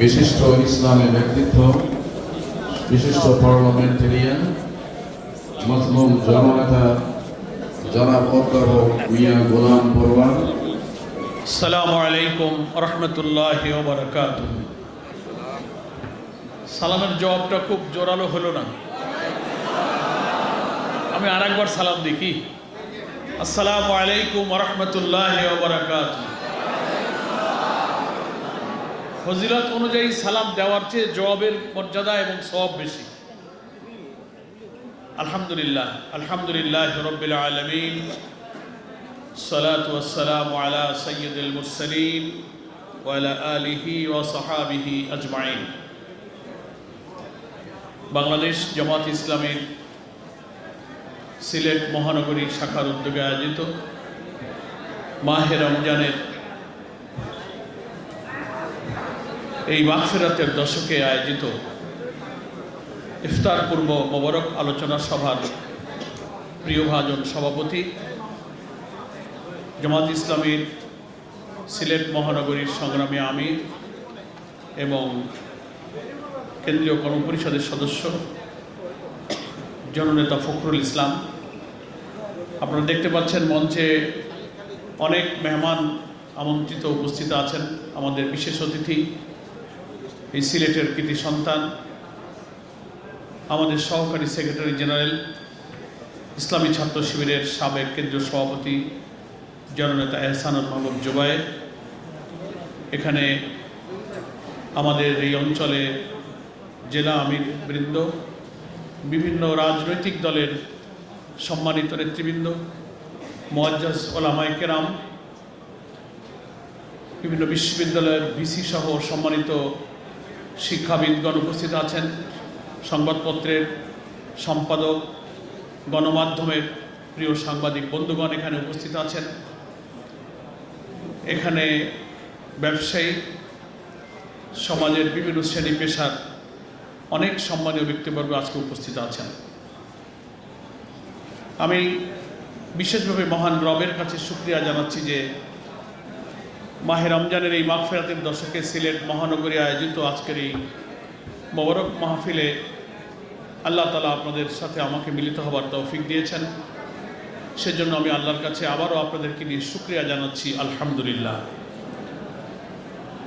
বিশিষ্ট ইসলামী ব্যক্তিত্ব, বিশিষ্ট পার্লামেন্টেরিয়ান মজলুম জননেতা জনাব অধ্যাপক মিয়া গোলাম পরওয়ার। সালামু আলাইকুম রহমতুল্লাহ বারকাত সালামের জবাবটা খুব জোরালো হলো না। আমি আর সালাম দেখি আসসালামু আলাইকুম রহমতুল্লাহ বারকাত ফজিলত অনুযায়ী সালাম দেওয়ার চেয়ে জবাবের মর্যাদা এবং সব বেশি। আলহামদুলিল্লাহ আলহামদুলিল্লাহ রবিল আলমিন সালাতাম আলা সৈয়দুল মুরসলিম ওয়ালা আলিহি ও সাহাবিহি আজমাইন। বাংলাদেশ জামাত ইসলামের সিলেট মহানগরী শাখার উদ্যোগে আয়োজিত মাহে রমজানের এই মাগফিরাতের দশকে আয়োজিত ইফতার পূর্ব মোবারক আলোচনা সভার প্রিয় ভাজন সভাপতি, জামাত ইসলামীর সিলেট মহানগরীর সংগ্রামী আমির এবং কেন্দ্রীয় কর্মপরিষদের সদস্য, জননেতা ফখরুল ইসলাম। আপনারা দেখতে পাচ্ছেন মঞ্চে অনেক মেহমান আমন্ত্রিত উপস্থিত আছেন আমাদের বিশেষ অতিথি এই সিলেটের কৃতি সন্তান, আমাদের সহকারী সেক্রেটারি জেনারেল, ইসলামী ছাত্র শিবিরের সাবেক কেন্দ্রীয় সভাপতি জননেতা এহসানুল মাহবুব জুবায়ের। এখানে আমাদের এই অঞ্চলে জেলা আমির বৃন্দ, বিভিন্ন রাজনৈতিক দলের সম্মানিত নেতৃবৃন্দ, মোয়াজ্জাজ ওলামাই কেরাম, বিভিন্ন বিশ্ববিদ্যালয়ের ভিসি সহ সম্মানিত শিক্ষাবিদগণ উপস্থিত আছেন। সংবাদপত্রের সম্পাদক, গণমাধ্যমের প্রিয় সাংবাদিক বন্ধুগণ এখানে উপস্থিত আছেন। এখানে ব্যবসায়ী, সমাজের বিভিন্ন শ্রেণি পেশার অনেক সম্মানীয় ব্যক্তিবর্গ আজকে উপস্থিত আছেন। আমি বিশেষভাবে মহান রবের কাছে শুক্রিয়া জানাচ্ছি যে মাহে রমজানের এই মাগফেরাতের দশকে সিলেট মহানগরী আয়োজিত আজকের এই মোবারক মাহফিলে আল্লাহ তালা আপনাদের সাথে আমাকে মিলিত হবার তৌফিক দিয়েছেন। সেজন্য আমি আল্লাহর কাছে আবারও আপনাদেরকে নিয়ে শুক্রিয়া জানাচ্ছি, আলহামদুলিল্লাহ।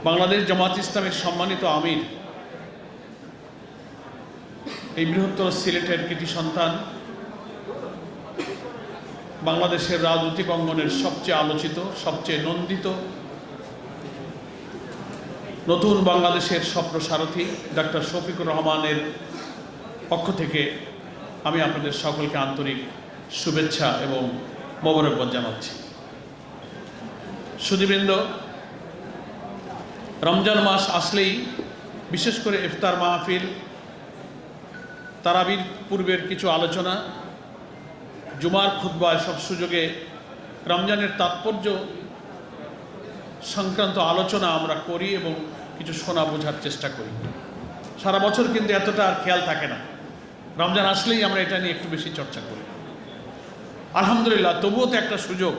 বাংলাদেশ জামাত ইসলামের সম্মানিত আমির, এই বৃহত্তর সিলেটের কৃতি সন্তান, বাংলাদেশের রাজনৈতিক অঙ্গনের সবচেয়ে আলোচিত, সবচেয়ে নন্দিত নতুন বাংলাদেশের স্বপ্ন সারথী, ডাক্তার শফিকুর রহমানের পক্ষ থেকে আমি আপনাদের সকলকে আন্তরিক শুভেচ্ছা এবং মোবারকবাদ জানাচ্ছি। সুদীবৃন্দ রমজান মাস আসলেই বিশেষ করে ইফতার মাহফিল, তারাবির পূর্বের কিছু আলোচনা, জুমার খুদ্া সব সুযোগে রমজানের তাৎপর্য সংক্রান্ত আলোচনা আমরা করি এবং কিছু শোনা বোঝার চেষ্টা করি। সারা বছর কিন্তু এতটা আর খেয়াল থাকে না। রমজান আসলেই আমরা এটা নিয়ে একটু বেশি চর্চা করি। আলহামদুলিল্লাহ, তবুও তো একটা সুযোগ।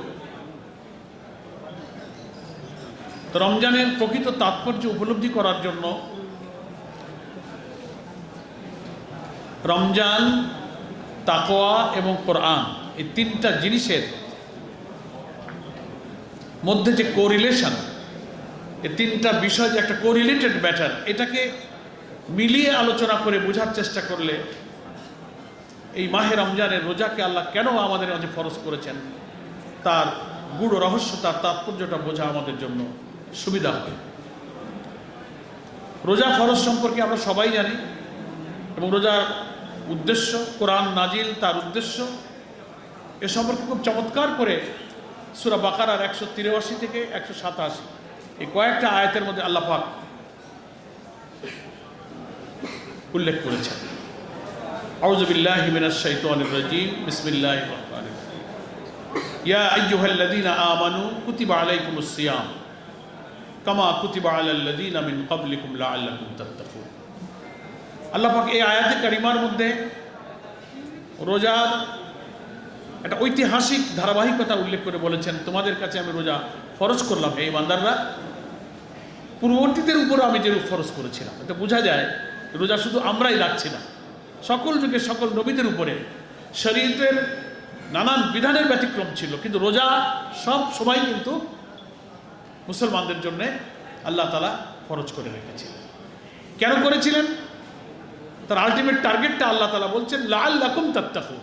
তো রমজানের প্রকৃত তাৎপর্য উপলব্ধি করার জন্য রমজান তাকোয়া এবং কোরআন এই তিনটা জিনিসের মধ্যে যে কোরিলেশন এই তিনটা বিষয় যে একটা কোরিলেটেড ম্যাটার এটাকে মিলিয়ে আলোচনা করে বোঝার চেষ্টা করলে এই মাহে রমজানের রোজাকে আল্লাহ কেন আমাদের মাঝে ফরজ করেছেন? তার গুড় রহস্য, তার তাৎপর্যটা বোঝা আমাদের জন্য সুবিধা হয় রোজা ফরজ সম্পর্কে আমরা সবাই জানি এবং রোজার উদ্দেশ্য, কোরআন নাজিল তার উদ্দেশ্য, এ সম্পর্কে খুব চমৎকার করে সুরা বাকারার একশো তিরাশি থেকে একশো সাতাশি এই কয়েকটা আয়াতের মধ্যে আল্লাহ পাক উল্লেখ করেছেন। আউজবিল্লাহ মিনাশ শাইতানির রাজিম। বিসমিল্লাহির রহমানির রহিম। ইয়া আইয়ুহাল্লাযীনা আমানু কুতিবা আলাইকুমুস সিয়াম। কামা কুতিবা আলাল্লাযীনা মিন ক্বাবলিকুম লাআল্লাকুম তাত্তাকুন। আল্লাহ পাক এই আয়াতে কারিমার মধ্যে রোজার একটা ঐতিহাসিক ধারাবাহিকতা উল্লেখ করে বলেছেন, তোমাদের কাছে আমি রোজা ফরজ করলাম এই ইমানদাররা। পূর্ববর্তীদের উপরে আমি যে ফরজ করেছিলাম। এটা বোঝা যায়, রোজা শুধু আমরাই রাখছি না। সকল যুগের সকল নবীদের উপরে শরীরের নানান বিধানের ব্যতিক্রম ছিল। কিন্তু রোজা সব সময় কিন্তু মুসলমানদের জন্য আল্লাহ তালা ফরজ করে রেখেছিলেন কেন করেছিলেন? তার আলটিমেট টার্গেটটা আল্লাহ তালা বলছেন লাল লাকুম তাত্তাকু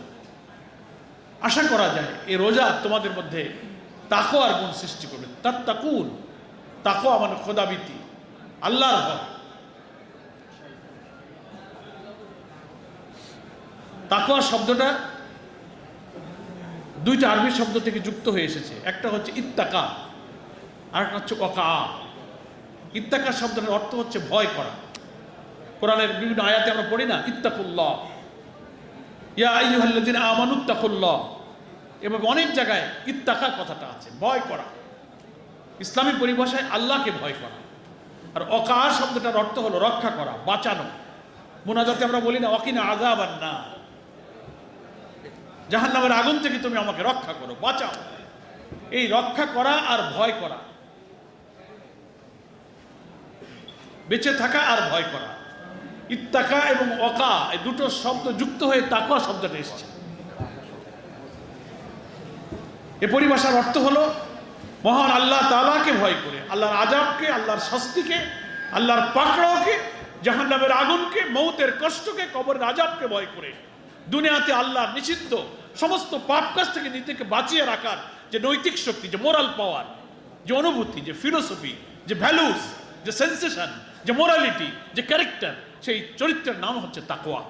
আশা করা যায় এই রোজা তোমাদের মধ্যে তাকো আর গুণ সৃষ্টি করবে। তার তাকুন তাকো আমার খোদাবিতি আল্লাহর ভয়। তাকোয়া শব্দটা দুইটা আরবি শব্দ থেকে যুক্ত হয়ে এসেছে। একটা হচ্ছে ইত্তাকা আর একটা হচ্ছে অকা ইত্তাকা শব্দের অর্থ হচ্ছে ভয় করা। কোরআনের বিভিন্ন আয়াতে আমরা পড়ি না, ইত্তাকুল্লাহ। ইয়া আইয়ুহাল্লাযিনা আমানুত্তাকুল্লাহ এবং অনেক জায়গায় ইত্তাকা কথাটা আছে, ভয় করা। ইসলামী পরিভাষায় আল্লাহকে ভয় করা। আর অকা শব্দটার অর্থ হলো রক্ষা করা, বাঁচানো। মোনাজাতে আমরা বলি না অকিনা আজাব আর না জাহান নামের আগুন থেকে তুমি আমাকে রক্ষা করো, বাঁচাও। এই রক্ষা করা আর ভয় করা। বেঁচে থাকা আর ভয় করা। ইত্তাকা এবং অকা এই দুটো শব্দ যুক্ত হয়ে তাকুয়া শব্দটা এসেছে। এ পরিভাষার অর্থ হলো, মহান আল্লাহ তালাকে ভয় করে, আল্লাহর আজাবকে আল্লাহর শাস্তিকে, আল্লাহর পাকড়াওকে, জাহান্নামের আগুনকে, মৌতের কষ্টকে, কবরের আজাবকে ভয় করে। দুনিয়াতে আল্লাহর নিষিদ্ধ, সমস্ত পাপ কাজ থেকে নিজেকে বাঁচিয়ে রাখার যে নৈতিক শক্তি, যে মোরাল পাওয়ার যে অনুভূতি, যে ফিলোসফি যে ভ্যালুস যে সেন্সেশন যে মোরালিটি যে ক্যারেক্টার সেই চরিত্রের নাম হচ্ছে তাকোয়া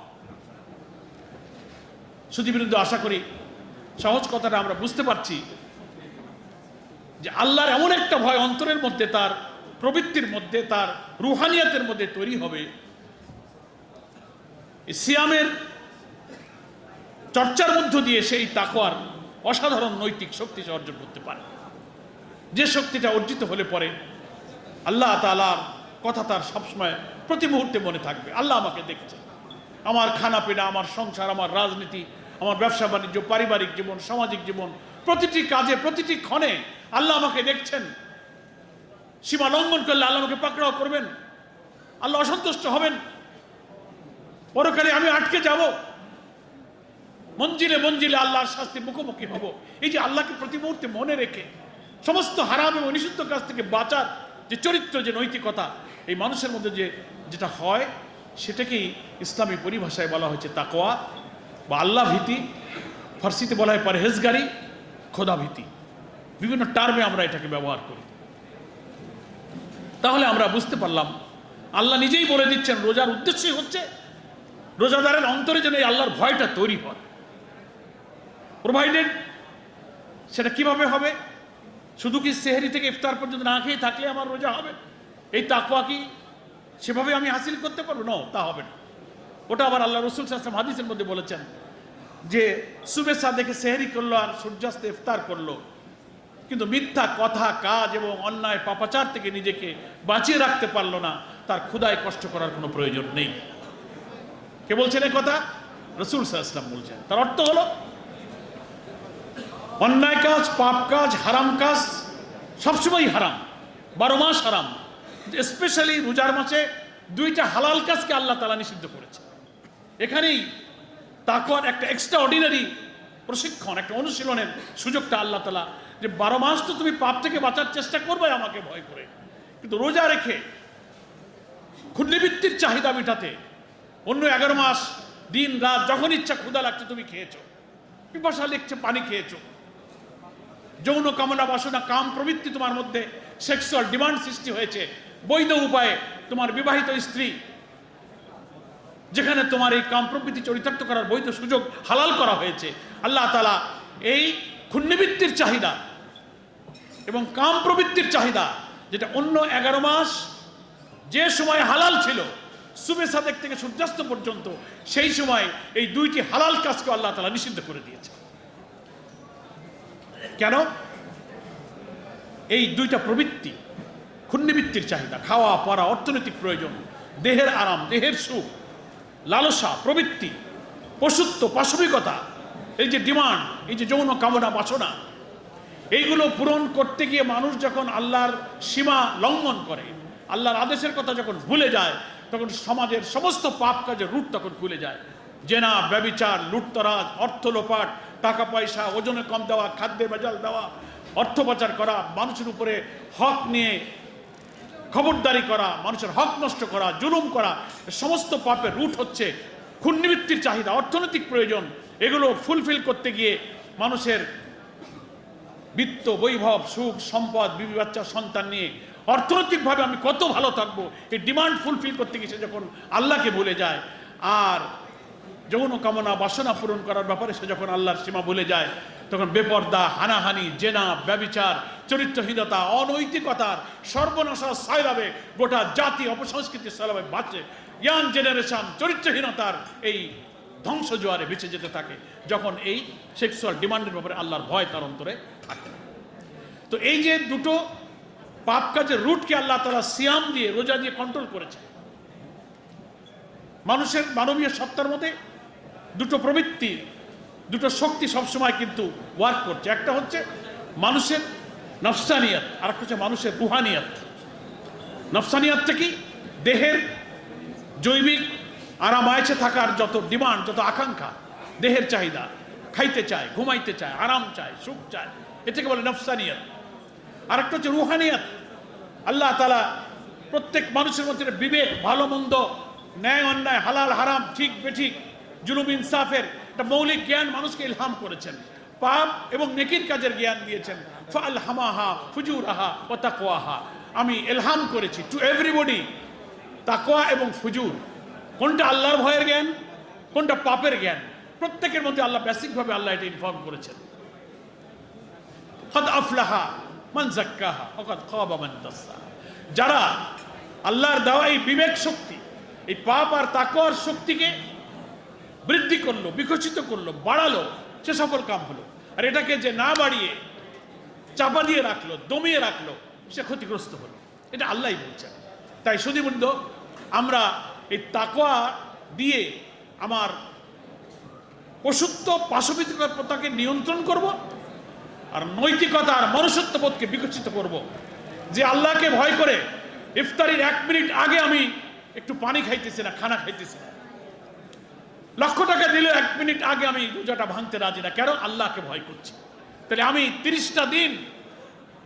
শুধু বিরুদ্ধে আশা করি সহজ কথাটা আমরা বুঝতে পারছি যে আল্লাহর এমন একটা ভয় অন্তরের মধ্যে, তার প্রবৃত্তির মধ্যে, তার রুহানিয়াতের মধ্যে তৈরি হবে। সিয়ামের চর্চার মধ্য দিয়ে সেই তাকোয়ার অসাধারণ নৈতিক শক্তি সে অর্জন করতে পারে। যে শক্তিটা অর্জিত হলে পরে আল্লাহ তালার কথা তার সবসময় প্রতি মুহূর্তে মনে থাকবে। আল্লাহ আমাকে দেখছে। আমার খানা পিনা আমার সংসার, আমার রাজনীতি, আমার ব্যবসা বাণিজ্য, পারিবারিক জীবন, সামাজিক জীবন, প্রতিটি কাজে, প্রতিটি ক্ষণে আল্লাহ আমাকে দেখছেন। সীমা লঙ্ঘন করলে আল্লাহ আমাকে পাকড়াও করবেন। আল্লাহ অসন্তুষ্ট হবেন। পরকালে আমি আটকে যাব। মঞ্জিলে মঞ্জিলে আল্লাহর শাস্তির মুখোমুখি হব। এই যে আল্লাহকে প্রতি মুহূর্তে মনে রেখে সমস্ত হারাম এবং নিষিদ্ধ কাজ থেকে বাঁচার যে চরিত্র, যে নৈতিকতা এই মানুষের মধ্যে যে, যেটা হয়, সেটাকেই ইসলামী পরিভাষায় বলা হয়েছে তাকোয়া বা আল্লাহ ভীতি, ফার্সিতে বলা হয় পরহেজগারি, খোদা ভীতি। বিভিন্ন টার্মে আমরা এটাকে ব্যবহার করি। তাহলে আমরা বুঝতে পারলাম, আল্লাহ নিজেই বলে দিচ্ছেন, রোজার উদ্দেশ্যই হচ্ছে, রোজাদারের অন্তরে যেন এই আল্লাহর ভয়টা তৈরি হয়। প্রোভাইডেড, সেটা কীভাবে হবে? শুধু কি সেহেরি থেকে ইফতার পর্যন্ত না খেয়ে থাকলে আমার রোজা হবে? এই তাকুয়া কি? সেভাবে আমি হাসিল করতে পারব? না তা হবে না। ওটা আবার আল্লাহ রসুল সাসলাম হাদিসের মধ্যে বলেছেন যে শুভেচ্ছা দেখে সেহেরি করল আর সূর্যাস্তে ইফতার করল। কিন্তু মিথ্যা কথা, কাজ এবং অন্যায় পাপাচার থেকে নিজেকে বাঁচিয়ে রাখতে পারল না। তার ক্ষুদায় কষ্ট করার কোনো প্রয়োজন নেই। কে বলছেন এই কথা? রসুল সাল্লাম বলছেন। তার অর্থ হলো, অন্যায় কাজ, পাপ কাজ, হারাম কাজ সবসময় হারাম। বারো মাস হারাম। স্পেশালি রোজার মাসে দুইটা হালাল কাজকে আল্লাহ তালা নিষিদ্ধ করেছে। এখানেই তাকওয়ার একটা এক্সট্রা অর্ডিনারি প্রশিক্ষণ, একটা অনুশীলনের সুযোগটা আল্লাহ তালা যে বারো মাস তো তুমি পাপ থেকে বাঁচার চেষ্টা করবে, আমাকে ভয় করে। কিন্তু রোজা রেখে ক্ষুদ্রবৃত্তির চাহিদা মেটাতে অন্য এগারো মাস, দিন, রাত যখন ইচ্ছা ক্ষুদা লাগছে তুমি খেয়েছো। পিপাসা লিখছে পানি খেয়েছো। যৌন কামনা বাসনা, কাম প্রবৃত্তি তোমার মধ্যে সেক্সুয়াল ডিমান্ড সৃষ্টি হয়েছে। বৈধ উপায়ে তোমার বিবাহিত স্ত্রী, যেখানে তোমার এই কাম প্রবৃত্তি চরিতার্থ করার বৈধ সুযোগ হালাল করা হয়েছে, আল্লাহ তালা এই ক্ষুণ্ণবৃত্তির চাহিদা এবং কাম প্রবৃত্তির চাহিদা, যেটা অন্য এগারো মাস যে সময় হালাল ছিল, সুবে সাদেক থেকে সূর্যাস্ত পর্যন্ত, সেই সময় এই দুইটি হালাল কাজকে আল্লাহ তালা নিষিদ্ধ করে দিয়েছে। কেন? এই দুইটা প্রবৃত্তি ক্ষুণ্ণবৃত্তির চাহিদা, খাওয়া, পড়া, অর্থনৈতিক প্রয়োজন, দেহের আরাম, দেহের সুখ, লালসা, প্রবৃত্তি, পশুত্ব, পাশবিকতা, এই যে ডিমান্ড, এই যে যৌন কামনা, বাসনা, এইগুলো পূরণ করতে গিয়ে মানুষ যখন আল্লাহর সীমা লঙ্ঘন করে, আল্লাহর আদেশের কথা যখন ভুলে যায়, তখন সমাজের সমস্ত পাপ কাজের রূপ তখন খুলে যায়। জেনা, ব্যবিচার, লুটতরাজ, অর্থ লোপাট, টাকা পয়সা, ওজনে কম দেওয়া, খাদ্যে ভেজাল দেওয়া, অর্থ পাচার করা, মানুষের উপরে হক নিয়ে খবরদারি করা, মানুষের হক নষ্ট করা, জুলুম করা সমস্ত পাপের রুট হচ্ছে খুন্নিবৃত্তির চাহিদা, অর্থনৈতিক প্রয়োজন, এগুলো ফুলফিল করতে গিয়ে মানুষের বিত্ত, বৈভব, সুখ, সম্পদ, বিবি বাচ্চা, সন্তান নিয়ে অর্থনৈতিকভাবে আমি কত ভালো থাকব, এই ডিমান্ড ফুলফিল করতে গিয়ে সে যখন আল্লাহকে ভুলে যায়, আর যৌন কামনা বাসনা পূরণ করার ব্যাপারে সে যখন আল্লাহর সীমা ভুলে যায় তখন বেপর্দা, হানাহানি, জেনা, ব্যবিচার, চরিত্রহীনতা, অনৈতিকতার সর্বনাশা সাইলাবে গোটা জাতি অপসংস্কৃতির সাইলাবে বাঁচে। ইয়াং জেনারেশন চরিত্রহীনতার এই ধ্বংস জোয়ারে বেঁচে যেতে থাকে, যখন এই সেক্সুয়াল ডিমান্ডের ব্যাপারে আল্লাহর ভয় তার অন্তরে থাকে। তো এই যে দুটো পাপ কাজের রুটকে আল্লাহ তারা সিয়াম দিয়ে, রোজা দিয়ে কন্ট্রোল করেছে। মানুষের মানবীয় সত্তার মধ্যে দুটো প্রবৃত্তি দুটো শক্তি সবসময় কিন্তু ওয়ার্ক করছে। একটা হচ্ছে মানুষের নফসানিয়াত আর একটা হচ্ছে মানুষের রুহানিয়াত। নফসানিয়াতটা কি দেহের জৈবিক আরাম আয়সে থাকার যত ডিমান্ড যত আকাঙ্ক্ষা, দেহের চাহিদা, খাইতে চায়, ঘুমাইতে চায়, আরাম চায়, সুখ চায়, এটাকে বলে নফসানিয়াত। আর একটা হচ্ছে রুহানিয়াত। আল্লাহ তালা প্রত্যেক মানুষের মধ্যে বিবেক, ভালো মন্দ, ন্যায় অন্যায়, হালাল, হারাম, ঠিক, বেঠিক, জুলুম, ইনসাফের একটা মৌলিক জ্ঞান মানুষকে ইলহাম করেছেন। পাপ এবং নেকির কাজের জ্ঞান দিয়েছেন। ফাল হামাহা ফুজুরাহা ও তাকোয়াহা আমি এলহাম করেছি টু এভরিবডি তাকোয়া এবং ফুজুর। কোনটা আল্লাহর ভয়ের জ্ঞান, কোনটা পাপের জ্ঞান? প্রত্যেকের মধ্যে আল্লাহ বেসিকভাবে আল্লাহ এটা ইনফর্ম করেছেন। কদ আফলাহা মান জাক্কাহা ওকদ খাবা মান দাসসাহা যারা আল্লাহর দেওয়া এই বিবেক শক্তি, এই পাপ আর তাকওয়ার শক্তিকে বৃদ্ধি করল, বিকশিত করল, বাড়ালো, সে সফল কাম হলো। আর এটাকে যে না বাড়িয়ে, চাপা দিয়ে রাখল, দমিয়ে রাখল, সে ক্ষতিগ্রস্ত হলো। এটা আল্লাহই বলছেন। তাই সুদীবৃন্দ আমরা এই তাকোয়া দিয়ে আমার পশুত্ব পাশবিকতাকে নিয়ন্ত্রণ করব আর নৈতিকতা আর মনুষ্যত্ববোধকে বিকশিত করব। যে আল্লাহকে ভয় করে, ইফতারির এক মিনিট আগে আমি একটু পানি খাইতেছি না, খানা খাইতেছি না। লক্ষ টাকা দিলে এক মিনিট আগে আমি রোজাটা ভাঙতে রাজি না। কেন? আল্লাহকে ভয় করছি। তাহলে আমি তিরিশটা দিন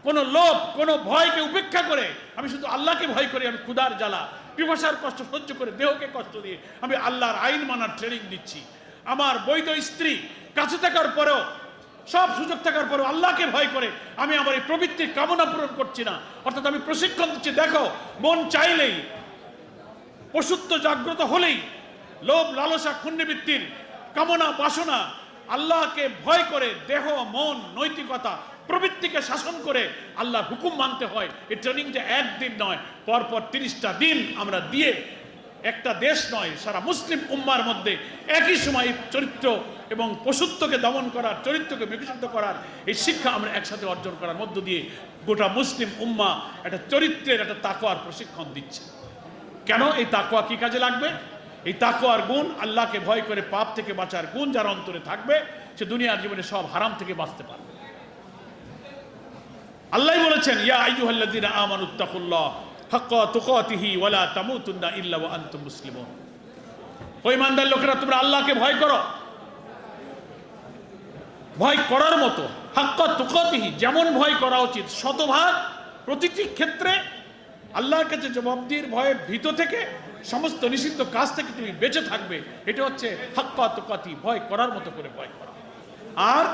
কোনো লোভ, কোনো ভয়কে উপেক্ষা করে আমি শুধু আল্লাহকে ভয় করি, আমি ক্ষুদার জ্বালা, পিপাসার কষ্ট সহ্য করে, দেহকে কষ্ট দিয়ে আমি আল্লাহর আইন মানার ট্রেনিং দিচ্ছি আমার বৈধ স্ত্রী কাছে থাকার পরেও, সব সুযোগ থাকার পরেও আল্লাহকে ভয় করে আমি আমার এই প্রবৃত্তির কামনা পূরণ করছি না। অর্থাৎ আমি প্রশিক্ষণ দিচ্ছি, দেখো, মন চাইলেই পশুত্ব জাগ্রত হলেই লোভ, লালসা ক্ষুণ্ণবৃত্তির কামনা, বাসনা, আল্লাহকে ভয় করে দেহ, মন, নৈতিকতা প্রবৃত্তিকে শাসন করে আল্লাহ হুকুম মানতে হয়। এই ট্রেনিংটা একদিন নয়, পরপর তিরিশটা দিন আমরা দিয়ে একটা দেশ নয়, সারা মুসলিম উম্মার মধ্যে একই সময় চরিত্র এবং পশুত্বকে দমন করার, চরিত্রকে বিকশিত করার এই শিক্ষা আমরা একসাথে অর্জন করার মধ্য দিয়ে গোটা মুসলিম উম্মা একটা চরিত্রের একটা তাকোয়ার প্রশিক্ষণ দিচ্ছে। কেন এই তাকোয়া কি কাজে লাগবে? এই তাকোয়ার গুণ আল্লাহকে ভয় করে পাপ থেকে বাঁচার গুণ যার অন্তরে থাকবে, সে দুনিয়ার জীবনে সব হারাম থেকে বাঁচতে পারবে। আল্লাহ বলেছেন, ইয়া আইয়ুহাল্লাযীনা আমানুত্তাকুল্লাহ হাক্কা তুকাতিহি ওয়ালা তামুতুন্না ইল্লা ওয়া আনতুম মুসলিমুন। ইমানদার লোকেরা, তোমরা আল্লাহকে ভয় করো। ভয় করার মতো, হাক্কা তুকাতিহি, যেমন ভয় করা উচিত, শতভাগ প্রতিটি ক্ষেত্রে আল্লাহর কাছে জবাবদির ভয়ে ভীত থেকে সমস্ত নিষিদ্ধ কাজ থেকে তুমি বেঁচে থাকবে। এটা হচ্ছে হাক্কা তুকাতি, ভয় করার মতো করে ভয় করা। আর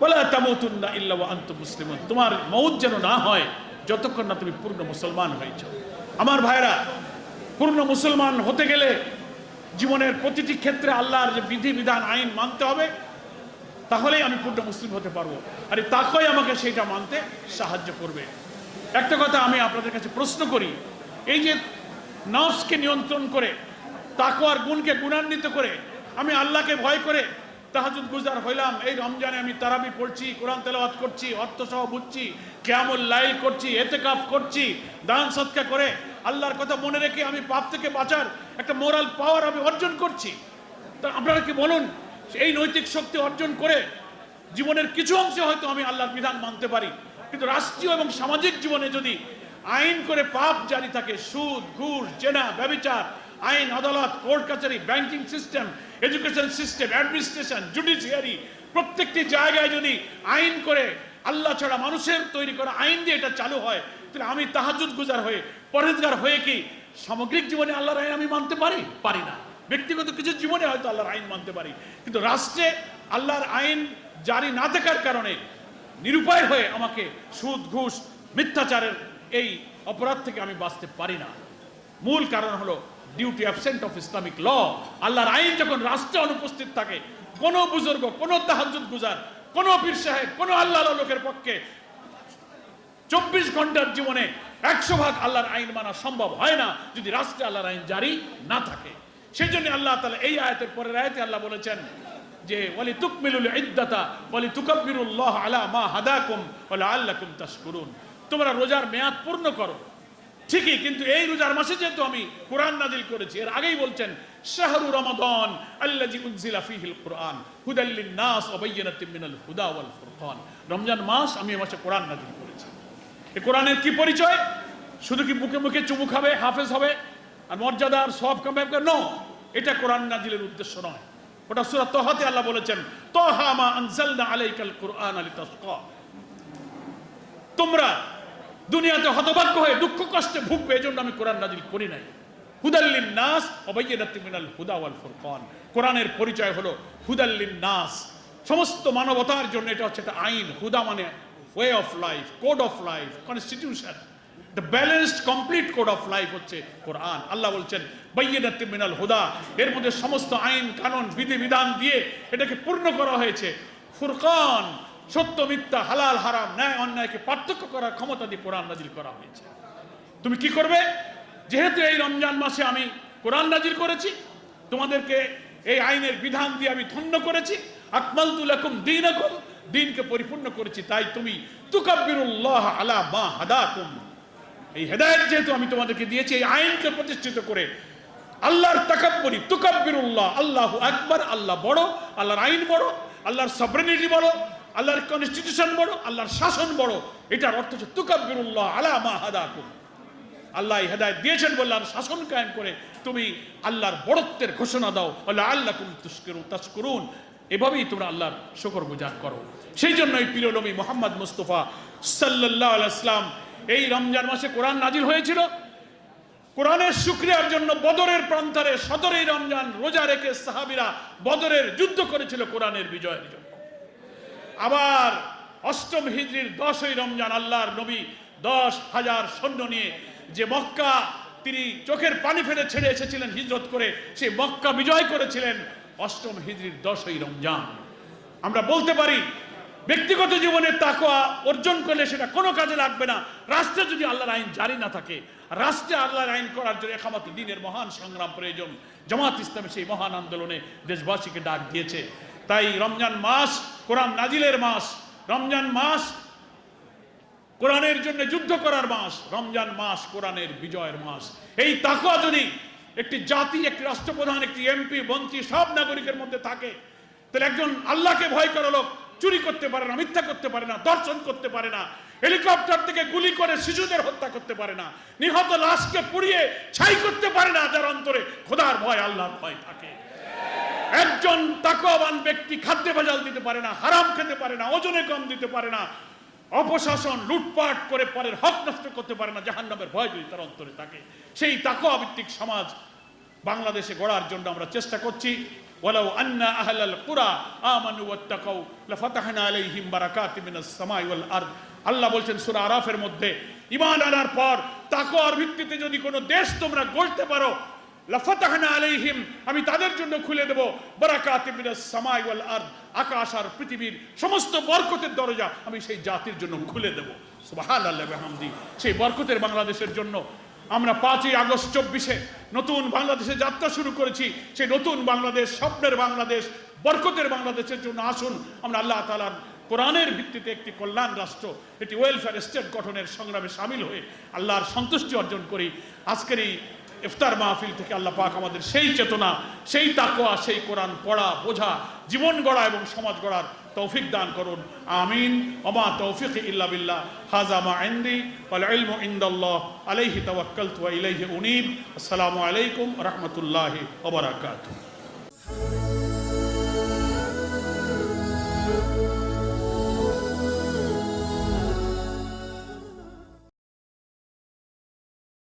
বলে তামতুন্না ইল্লা ওয়া আনতুম মুসলিমুন, তোমার মৌত যেন না হয়, যতক্ষণ না তুমি পূর্ণ মুসলমান হয়েছ। আমার ভাইরা পূর্ণ মুসলমান হতে গেলে জীবনের প্রতিটি ক্ষেত্রে আল্লাহর যে বিধি, বিধান, আইন মানতে হবে। তাহলেই আমি পূর্ণ মুসলিম হতে পারব। আর তাকই আমাকে সেইটা মানতে সাহায্য করবে। একটা কথা আমি আপনাদের কাছে প্রশ্ন করি, এই যে নফসকে নিয়ন্ত্রণ করে তাকওয়ার গুণকে গুণান্বিত করে, আমি আল্লাহকে ভয় করে তাহাজুদ গুজার হইলাম। এই রমজানে আমি তারাবি পড়ছি, কোরআন তেলাওয়াত করছি অর্থ সহ বুঝছি কেমন লাইল করছি, এতেকাফ করছি, দান সৎকা করে আল্লাহর কথা মনে রেখে আমি পাপ থেকে বাঁচার একটা মোরাল পাওয়ার আমি অর্জন করছি। তা আপনারা কি বলুন, এই নৈতিক শক্তি অর্জন করে জীবনের কিছু অংশে হয়তো আমি আল্লাহর বিধান মানতে পারি, কিন্তু রাষ্ট্রীয় এবং সামাজিক জীবনে যদি আইন করে পাপ জারি থাকে, সুদ, ঘুষ, জেনা, ব্যবিচার, আইন, আদালত, কোর্ট কাছারি banking system, education system, administration, judiciary, প্রত্যেকটি জায়গায় যদি আইন করে আল্লাহ ছাড়া মানুষের তৈরি করা আইন দিয়ে এটা চালু হয়, তাহলে আমি তাহাজুদ গুজার হয়ে পরেজগার হয়ে কি সামগ্রিক জীবনে আল্লাহর আইন আমি মানতে পারি? পারি না। ব্যক্তিগত কিছু জীবনে হয়তো আল্লাহর আইন মানতে পারি। কিন্তু রাষ্ট্রে আল্লাহর আইন জারি না থাকার কারণে নিরুপায় হয়ে আমাকে সুদ, ঘুষ, মিথ্যাচারের এই অপরাধ থেকে আমি বাঁচতে পারি না। মূল কারণ হলো duty absent of Islamic law আল্লাহর আইন যখন রাষ্ট্রে অনুপস্থিত থাকে, কোনো বুজুর্গ, কোনো তাহাজুদ গুজার, কোনো পীর সাহেব, কোনো আল্লাহ লোকের পক্ষে চব্বিশ ঘণ্টার জীবনে একশো ভাগ আল্লাহর আইন মানা সম্ভব হয় না যদি রাষ্ট্রে আল্লাহর আইন জারি না থাকে। সেই জন্য আল্লাহ তালা এই আয়াতের পরের আয়াতে আল্লাহ বলেছেন যে ওয়ালি তুকমিলুল ইদ্দাতা ওয়ালি তুকাব্বিরুল্লাহ আলা মা হাদাকুম ওয়ালা আল্লাকুম তাশকুরুন। তোমরা রোজার মেয়াদ পূর্ণ করো। ঠিকই, কিন্তু এই রোজার মাসে যেহেতু আমি কোরআন নাজিল করেছি, এর আগেই বলছেন, শাহরু রমাদান আল্লাজি উনজিলা ফিহিল কোরআন হুদাল্লিন নাস ওয়া বাইয়িনাতিন মিনাল হুদা ওয়াল ফুরকান। রমজান মাস আমি এই মাসে কোরআন নাজিল করেছি। এ কোরআনের কি পরিচয়? শুধু কি মুখে মুখে চুমু খাবে, হাফেজ হবে, আর মর্যাদা আর সব কামাবে নো এটা কোরআন নাজিলের উদ্দেশ্য নয়। ওটা সূরা তহাতে আল্লাহ বলেছেন, তহা মা আনজালনা আলাইকাল কুরআন লিতাশকা তোমরা দুনিয়াতে হতভাগ্য হয়ে, দুঃখ কষ্টে ভুগবে এই জন্য আমি কোরআন নাজিল করি নাই। হুদাল্লিন নাস অবাইয়াতি মিনাল হুদা ওয়াল ফুরকান। কোরআনের পরিচয় হলো হুদাল্লিন নাস। সমস্ত মানবতার জন্য এটা হচ্ছে একটা আইন। হুদা মানে way of life, code of life, constitution. The balanced complete code of life হচ্ছে কোরআন। আল্লাহ বলছেন বাইয়াতি মিনাল হুদা এর মধ্যে সমস্ত আইন, কানুন, বিধি, বিধান দিয়ে এটাকে পূর্ণ করা হয়েছে। ফুরকান সত্য, মিথ্যা, হালাল, হারাম, ন্যায়, অন্যায়কে পার্থক্য করার ক্ষমতা দিয়ে কোরআন নাজিল করা হয়েছে। তুমি কি করবে? যেহেতু এই রমজান মাসে আমি কোরআন নাজিল করেছি, তোমাদেরকে এই আইনের বিধান দিয়ে আমি ধন্য করেছি। আকমাল তুলাকুম দিন দিনকে পরিপূর্ণ করেছি, তাই তুমি তুকাব্বিরুল্লাহ আলা মা হাদাকুম। এই হেদায়েত যেহেতু আমি তোমাদেরকে দিয়েছি, এই আইনকে প্রতিষ্ঠিত করে আল্লাহর তাকাব্বরি, তুকাব্বিরুল্লাহ, আল্লাহ আকবার, আল্লাহ বড়, আল্লাহর আইন বড়, আল্লাহর সবরেনিটি বড় আল্লাহর কনস্টিটিউশন বড়, আল্লাহর শাসন বড়। এটার অর্থ হচ্ছে তুকাব্বিরুল্লাহ আলা মা হাদাকুম। আল্লাহ এই হেদায়ত দিয়েছেন বলে আর শাসন কায়েম করে তুমি আল্লাহর বড়ত্বের ঘোষণা দাও। আল্লাহ আল্লাহ কুম তুস্করু তাস্করুন এভাবেই তোমরা আল্লাহর শকর গুজার করো। সেই জন্যই প্রিয় নবী মোহাম্মদ মুস্তফা সাল্লাহ আলাইসলাম এই রমজান মাসে কোরআন নাজিল হয়েছিল। কোরআনের শুক্রিয়ার জন্য বদরের প্রান্তরে সদরেই রমজান রোজা রেখে সাহাবিরা বদরের যুদ্ধ করেছিল কোরআনের বিজয়ের জন্য। আবার অষ্টম হিজড়ির দশই রমজান আল্লাহর নবী দশ হাজার সৈন্য নিয়ে যে মক্কা তিনি চোখের পানি ফেলে ছেড়ে এসেছিলেন হিজরত করে সেই মক্কা বিজয় করেছিলেন অষ্টম হিজড়ির দশই রমজান। আমরা বলতে পারি, ব্যক্তিগত জীবনে তাকোয়া অর্জন করলে সেটা কোনো কাজে লাগবে না। রাষ্ট্রে যদি আল্লাহর আইন জারি না থাকে, রাষ্ট্রে আল্লাহর আইন করার জন্য একামত দিনের মহান সংগ্রাম প্রয়োজন। জামাত ইসলামে সেই মহান আন্দোলনে দেশবাসীকে ডাক দিয়েছে। তাই রমজান মাস কোরআন নাজিলের মাস, রমজান মাস, কোরআনের জন্য যুদ্ধ করার মাস, রমজান মাস কোরআনের বিজয়ের মাস। এই তাকুয়া যদি একটি জাতি, একটি রাষ্ট্রপ্রধান, একটি এমপি, মন্ত্রী, সব নাগরিকের মধ্যে থাকে, তাহলে একজন আল্লাহকে ভয় করা লোক চুরি করতে পারে না, মিথ্যা করতে পারে না দর্শন করতে পারে না, হেলিকপ্টার থেকে গুলি করে শিশুদের হত্যা করতে পারে না, নিহত লাশকে পুড়িয়ে ছাই করতে পারে না, যার অন্তরে খোদার ভয়, আল্লাহর ভয় থাকে। একজন তাকওয়াবান ব্যক্তি খাদ্যে ভেজাল দিতে পারে না, হারাম খেতে পারে না, ওজনে কম দিতে পারে না, অপশাসন লুটপাট করে পরের হক নষ্ট করতে পারে না, জাহান্নামের ভয় যদি তার অন্তরে থাকে। সেই তাকওয়া ভিত্তিক সমাজ বাংলাদেশে গড়ার জন্য আমরা চেষ্টা করছি। ওয়ালাউ আন্না আহলাল কুরা আমানু ওয়াত্তাকাউ লাফাতাহনা আলাইহিম বারাকাতিম মিনাস সামাই ওয়াল আল্লাহ বলছেন, সূরা আরাফের মধ্যে ঈমান আনার পর তাকওয়ার ভিত্তিতে যদি কোনো দেশ তোমরা গড়তে পারো আলাইহিম, আমি তাদের জন্য খুলে দেব। আকাশ আর পৃথিবীর সমস্ত বরকতের দরজা আমি সেই জাতির জন্য খুলে দেব। হামদি সেই বরকতের বাংলাদেশের জন্য আমরা পাঁচই আগস্ট চব্বিশে নতুন বাংলাদেশে যাত্রা শুরু করেছি। সেই নতুন বাংলাদেশ, স্বপ্নের বাংলাদেশ, বরকতের বাংলাদেশের জন্য আসুন। আমরা আল্লাহ তালার কোরআনের ভিত্তিতে একটি কল্যাণ রাষ্ট্র, একটি ওয়েলফেয়ার স্টেট গঠনের সংগ্রামে সামিল হয়ে আল্লাহর সন্তুষ্টি অর্জন করি। আজকের এই ইফতার মাহফিল থেকে আল্লাহ পাক আমাদের সেই চেতনা, সেই তাকোয়া সেই কোরআন পড়া, বোঝা, জীবন গড়া এবং সমাজ গড়ার তৌফিক দান করুন। আমিন। ওমা তৌফিক ইল্লা বিল্লাহ। হাজা মা ইন্দি ওয়াল ইলমু ইনদাল্লাহ। আলাইহি তাওয়াক্কালতু ওয়া ইলাইহি উনীব। আসসালামু আলাইকুম রাহমাতুল্লাহি ওয়া বারাকাতুহু।